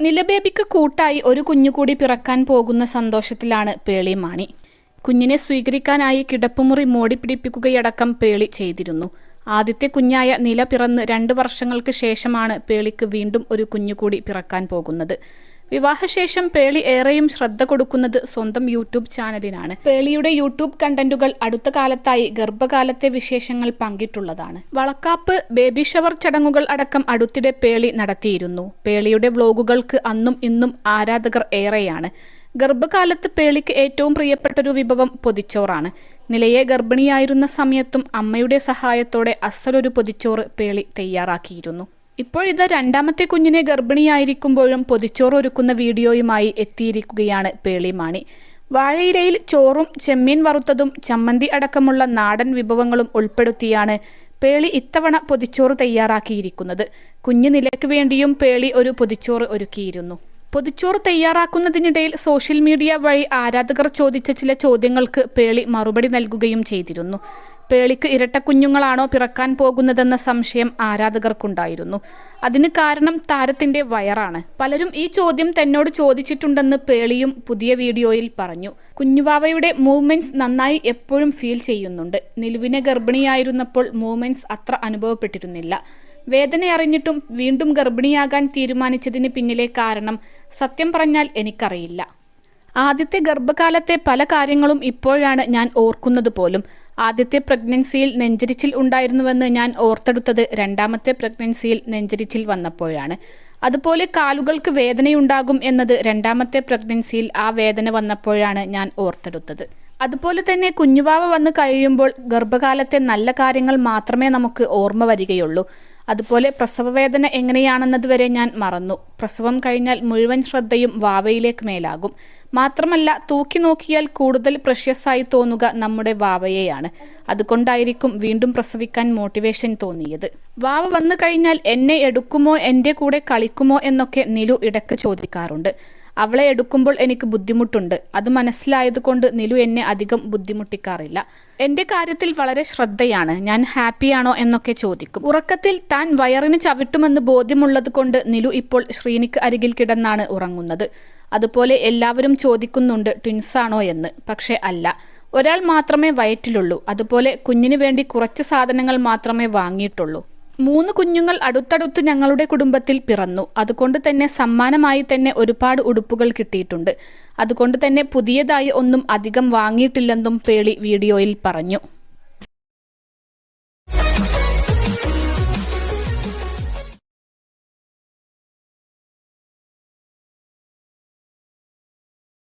നിലബേബിക്ക് കൂട്ടായി ഒരു കുഞ്ഞുകൂടി പിറക്കാൻ പോകുന്ന സന്തോഷത്തിലാണ് പേളി മാണി. കുഞ്ഞിനെ സ്വീകരിക്കാനായി കിടപ്പുമുറി മോടിപ്പിടിപ്പിക്കുകയടക്കം പേളി ചെയ്തിരുന്നു. ആദ്യത്തെ കുഞ്ഞായ നില പിറന്ന് രണ്ട് വർഷങ്ങൾക്ക് ശേഷമാണ് പേളിക്ക് വീണ്ടും ഒരു കുഞ്ഞുകൂടി പിറക്കാൻ പോകുന്നത്. വിവാഹശേഷം പേളി ഏറെയും ശ്രദ്ധ കൊടുക്കുന്നത് സ്വന്തം യൂട്യൂബ് ചാനലിനാണ്. പേളിയുടെ യൂട്യൂബ് കണ്ടന്റുകൾ അടുത്ത കാലത്തായി ഗർഭകാലത്തെ വിശേഷങ്ങൾ പങ്കിട്ടുള്ളതാണ്. വളക്കാപ്പ് ബേബി ഷവർ ചടങ്ങുകൾ അടക്കം അടുത്തിടെ പേളി നടത്തിയിരുന്നു. പേളിയുടെ വ്ലോഗുകൾക്ക് അന്നും ഇന്നും ആരാധകർ ഏറെയാണ്. ഗർഭകാലത്ത് പേളിക്ക് ഏറ്റവും പ്രിയപ്പെട്ടൊരു വിഭവം പൊതിച്ചോറാണ്. നിലയെ ഗർഭിണിയായിരുന്ന സമയത്തും അമ്മയുടെ സഹായത്തോടെ അസലൊരു പൊതിച്ചോറ് പേളി തയ്യാറാക്കിയിരുന്നു. ഇപ്പോഴിത് രണ്ടാമത്തെ കുഞ്ഞിനെ ഗർഭിണിയായിരിക്കുമ്പോഴും പൊതിച്ചോറ് ഒരുക്കുന്ന വീഡിയോയുമായി എത്തിയിരിക്കുകയാണ് പേളിമാണി വാഴയിലയിൽ ചോറും ചെമ്മീൻ വറുത്തതും ചമ്മന്തി അടക്കമുള്ള നാടൻ വിഭവങ്ങളും ഉൾപ്പെടുത്തിയാണ് പേളി ഇത്തവണ പൊതിച്ചോറ് തയ്യാറാക്കിയിരിക്കുന്നത്. കുഞ്ഞു നിലയ്ക്ക് വേണ്ടിയും പേളി ഒരു പൊതിച്ചോറ് ഒരുക്കിയിരുന്നു. പൊതിച്ചോറ് തയ്യാറാക്കുന്നതിനിടയിൽ സോഷ്യൽ മീഡിയ വഴി ആരാധകർ ചോദിച്ച ചില ചോദ്യങ്ങൾക്ക് പേളി മറുപടി നൽകുകയും ചെയ്തിരുന്നു. പേളിക്ക് ഇരട്ട കുഞ്ഞുങ്ങളാണോ പിറക്കാൻ പോകുന്നതെന്ന സംശയം ആരാധകർക്കുണ്ടായിരുന്നു. അതിന് കാരണം താരത്തിന്റെ വയറാണ്. പലരും ഈ ചോദ്യം തന്നോട് ചോദിച്ചിട്ടുണ്ടെന്ന് പേളിയും പുതിയ വീഡിയോയിൽ പറഞ്ഞു. കുഞ്ഞുവാവയുടെ മൂവ്മെന്റ്സ് നന്നായി എപ്പോഴും ഫീൽ ചെയ്യുന്നുണ്ട്. നിലുവിനെ ഗർഭിണിയായിരുന്നപ്പോൾ മൂവ്മെന്റ്സ് അത്ര അനുഭവപ്പെട്ടിരുന്നില്ല. വേദന അറിഞ്ഞിട്ടും വീണ്ടും ഗർഭിണിയാകാൻ തീരുമാനിച്ചതിന് പിന്നിലെ കാരണം സത്യം പറഞ്ഞാൽ എനിക്കറിയില്ല. ആദ്യത്തെ ഗർഭകാലത്തെ പല കാര്യങ്ങളും ഇപ്പോഴാണ് ഞാൻ ഓർക്കുന്നത് പോലും. ആദ്യത്തെ പ്രഗ്നൻസിയിൽ നെഞ്ചരിച്ചിൽ ഉണ്ടായിരുന്നുവെന്ന് ഞാൻ ഓർത്തെടുത്തത് രണ്ടാമത്തെ പ്രഗ്നൻസിയിൽ നെഞ്ചരിച്ചിൽ വന്നപ്പോഴാണ്. അതുപോലെ കാലുകൾക്ക് വേദനയുണ്ടാകും എന്നത് രണ്ടാമത്തെ പ്രഗ്നൻസിയിൽ ആ വേദന വന്നപ്പോഴാണ് ഞാൻ ഓർത്തെടുത്തത്. അതുപോലെ തന്നെ കുഞ്ഞുവാവ വന്ന് കഴിയുമ്പോൾ ഗർഭകാലത്തെ നല്ല കാര്യങ്ങൾ മാത്രമേ നമുക്ക് ഓർമ്മ വരികയുള്ളൂ. അതുപോലെ പ്രസവവേദന എങ്ങനെയാണെന്നത് വരെ ഞാൻ മറന്നു. പ്രസവം കഴിഞ്ഞാൽ മുഴുവൻ ശ്രദ്ധയും വാവയിലേക്ക് മേലാകും. മാത്രമല്ല തൂക്കി നോക്കിയാൽ കൂടുതൽ പ്രഷ്യസായി തോന്നുക നമ്മുടെ വാവയെയാണ്. അതുകൊണ്ടായിരിക്കും വീണ്ടും പ്രസവിക്കാൻ മോട്ടിവേഷൻ തോന്നിയത്. വാവ വന്നു കഴിഞ്ഞാൽ എന്നെ എടുക്കുമോ എന്റെ കൂടെ കളിക്കുമോ എന്നൊക്കെ നിലു ഇടയ്ക്ക് ചോദിക്കാറുണ്ട്. അവളെ എടുക്കുമ്പോൾ എനിക്ക് ബുദ്ധിമുട്ടുണ്ട്. അത് മനസ്സിലായതുകൊണ്ട് നിലു എന്നെ അധികം ബുദ്ധിമുട്ടിക്കാറില്ല. എന്റെ കാര്യത്തിൽ വളരെ ശ്രദ്ധയാണ്. ഞാൻ ഹാപ്പിയാണോ എന്നൊക്കെ ചോദിക്കും. ഉറക്കത്തിൽ താൻ വയറിന് ചവിട്ടുമെന്ന് ബോധ്യമുള്ളത് കൊണ്ട് നിലു ഇപ്പോൾ ശ്രീനിക്ക് അരികിൽ കിടന്നാണ് ഉറങ്ങുന്നത്. അതുപോലെ എല്ലാവരും ചോദിക്കുന്നുണ്ട് ട്വിൻസാണോ എന്ന്. പക്ഷേ അല്ല. ഒരാൾ മാത്രമേ വയറ്റിലുള്ളൂ. അതുപോലെ കുഞ്ഞിനു വേണ്ടി കുറച്ച് സാധനങ്ങൾ മാത്രമേ വാങ്ങിയിട്ടുള്ളൂ. മൂന്ന് കുഞ്ഞുങ്ങൾ അടുത്തടുത്ത് ഞങ്ങളുടെ കുടുംബത്തിൽ പിറന്നു. അതുകൊണ്ട് തന്നെ സമ്മാനമായി തന്നെ ഒരുപാട് ഉടുപ്പുകൾ കിട്ടിയിട്ടുണ്ട്. അതുകൊണ്ട് തന്നെ പുതിയതായി ഒന്നും അധികം വാങ്ങിയിട്ടില്ലെന്നും പേളി വീഡിയോയിൽ പറഞ്ഞു.